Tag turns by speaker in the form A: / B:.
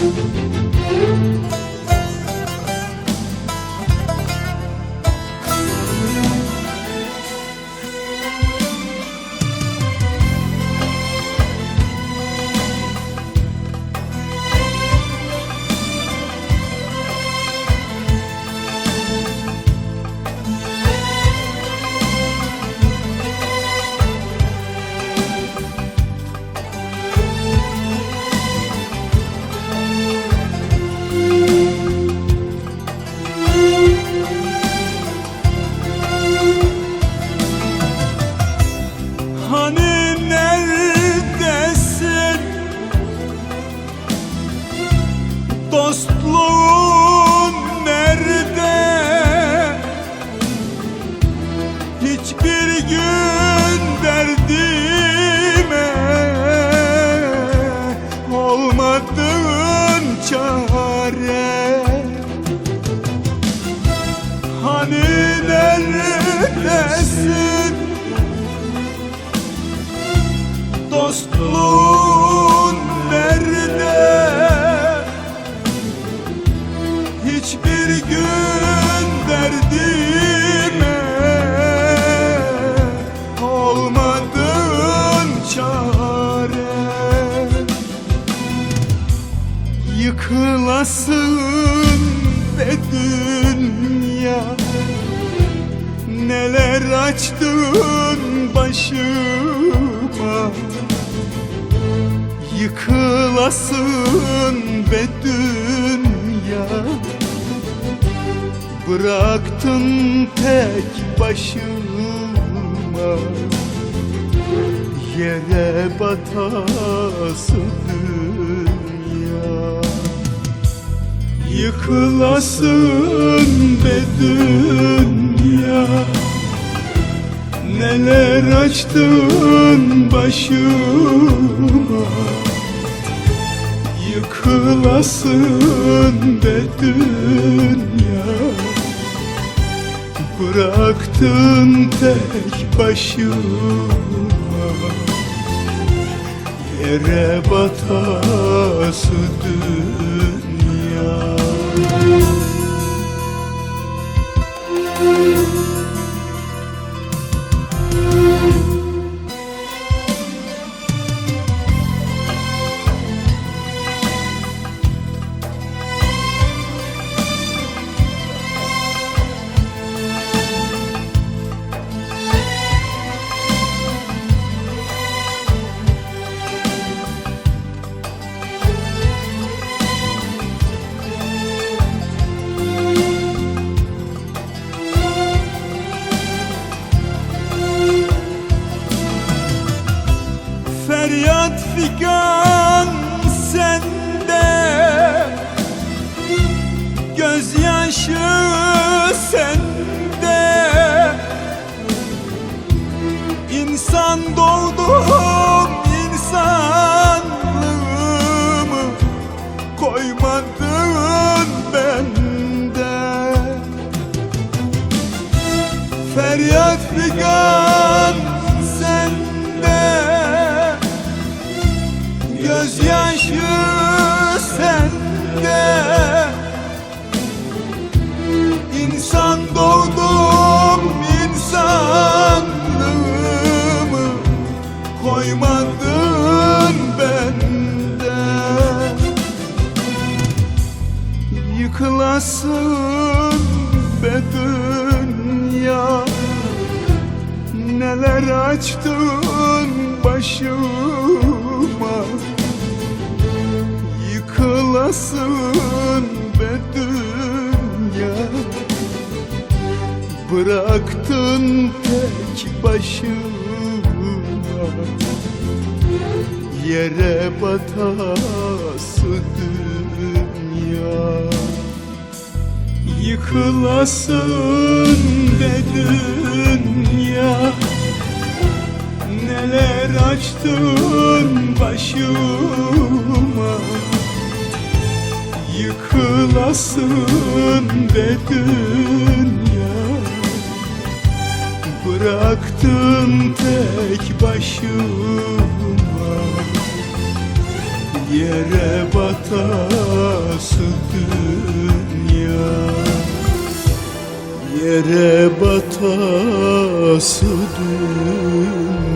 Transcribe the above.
A: Thank you. Hiçbir gün derdime olmadın çare. Hani neredesin? Dostluğun Yıkılasın be dünya? Neler açtın başıma? Yıkılasın be dünya. Bıraktın tek başıma. Yere batası Yıkılasın be dünya. Neler açtın başıma? Yıkılasın be dünya. Bıraktın tek başıma. Yere batası dünya Thank you. 雪 Yıkılasın be dünya. Neler açtın başıma? Yıkılasın be dünya. Bıraktın tek başıma. Yere batası dünya Yıkılasın be dünya. Neler açtın başıma? Yıkılasın be dünya. Bıraktın tek başıma. Yere batası dünya Yere batası dünya